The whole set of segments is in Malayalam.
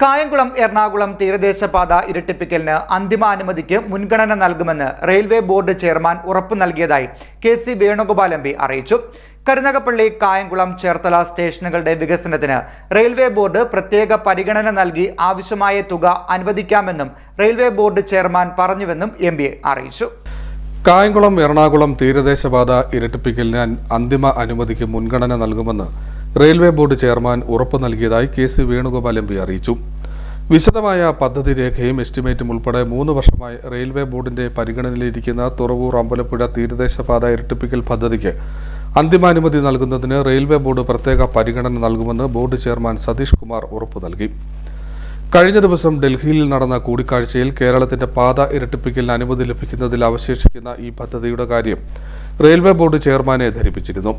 കായംകുളം എറണാകുളം തീരദേശപാത ഇരട്ടിപ്പിക്കലിന് അന്തിമാനുമതിക്ക് മുൻഗണന നൽകുമെന്ന് റെയിൽവേ ബോർഡ് ചെയർമാൻ ഉറപ്പു നൽകിയതായി കെ സി വേണുഗോപാൽ എം അറിയിച്ചു. കരുനാഗപ്പള്ളി കായംകുളം ചേർത്തല സ്റ്റേഷനുകളുടെ വികസനത്തിന് റെയിൽവേ ബോർഡ് പ്രത്യേക പരിഗണന നൽകി ആവശ്യമായ തുക അനുവദിക്കാമെന്നും റെയിൽവേ ബോർഡ് ചെയർമാൻ പറഞ്ഞുവെന്നും എം അറിയിച്ചു. കായംകുളം എറണാകുളം തീരദേശപാത ഇരട്ടിപ്പിക്കലിന് അന്തിമ അനുമതിക്ക് മുൻഗണന നൽകുമെന്ന് റെയിൽവേ ബോർഡ് ചെയർമാൻ ഉറപ്പു നൽകിയതായി K C Venugopal M P അറിയിച്ചു. വിശദമായ പദ്ധതി രേഖയും എസ്റ്റിമേറ്റും ഉൾപ്പെടെ മൂന്ന് വർഷമായി റെയിൽവേ ബോർഡിന്റെ പരിഗണനയിലിരിക്കുന്ന തുറവൂർ അമ്പലപ്പുഴ തീരദേശപാത ഇരട്ടിപ്പിക്കൽ പദ്ധതിക്ക് അന്തിമാനുമതി നൽകുന്നതിന് റെയിൽവേ ബോർഡ് പ്രത്യേക പരിഗണന നൽകുമെന്ന് ബോർഡ് ചെയർമാൻ സതീഷ് കുമാർ ഉറപ്പു നൽകി. കഴിഞ്ഞ ദിവസം ഡൽഹിയിൽ നടന്ന കൂടിക്കാഴ്ചയിൽ കേരളത്തിന്റെ പാത ഇരട്ടിപ്പിക്കലിന് അനുമതി ലഭിക്കുന്നതിൽ അവശേഷിക്കുന്ന ഈ പദ്ധതിയുടെ കാര്യം റെയിൽവേ ബോർഡ് ചെയർമാനെ ധരിപ്പിച്ചിരുന്നു.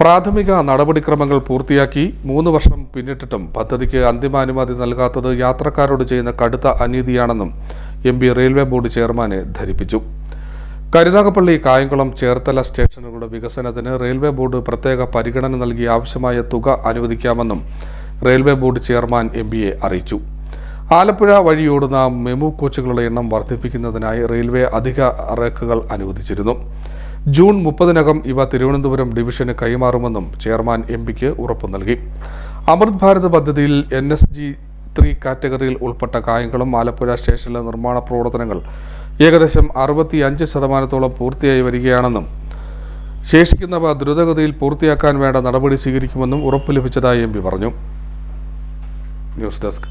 പ്രാഥമിക നടപടിക്രമങ്ങൾ പൂർത്തിയാക്കി മൂന്ന് വർഷം പിന്നിട്ടിട്ടും പദ്ധതിക്ക് അന്തിമാനുമതി നൽകാത്തത് യാത്രക്കാരോട് ചെയ്യുന്ന കടുത്ത അനീതിയാണെന്നും എം പി റെയിൽവേ ബോർഡ് ചെയർമാനെ ധരിപ്പിച്ചു. കരുനാഗപ്പള്ളി കായംകുളം ചേർത്തല സ്റ്റേഷനുകളുടെ വികസനത്തിന് റെയിൽവേ ബോർഡ് പ്രത്യേക പരിഗണന നൽകി ആവശ്യമായ തുക അനുവദിക്കാമെന്നും റെയിൽവേ ബോർഡ് ചെയർമാൻ എം പിയെ അറിയിച്ചു. ആലപ്പുഴ വഴിയോടുന്ന മെമു കോച്ചുകളുടെ എണ്ണം വർദ്ധിപ്പിക്കുന്നതിനായി റെയിൽവേ അധിക റേക്കുകൾ അനുവദിച്ചിരുന്നു. ജൂൺ മുപ്പതിനകം ഇവ തിരുവനന്തപുരം ഡിവിഷന് കൈമാറുമെന്നും ചെയർമാൻ എം പിക്ക് ഉറപ്പു നൽകി. അമൃത് ഭാരത് പദ്ധതിയിൽ എൻ എസ് ജി ത്രീ കാറ്റഗറിയിൽ ഉൾപ്പെട്ട കായംകുളം ആലപ്പുഴ സ്റ്റേഷനിലെ നിർമ്മാണ പ്രവർത്തനങ്ങൾ ഏകദേശം അറുപത്തിയഞ്ച് ശതമാനത്തോളം പൂർത്തിയായി വരികയാണെന്നും ശേഷിക്കുന്നവ ദ്രുതഗതിയിൽ പൂർത്തിയാക്കാൻ വേണ്ട നടപടി സ്വീകരിക്കുമെന്നും ഉറപ്പ് ലഭിച്ചതായി എം പറഞ്ഞു. News desk.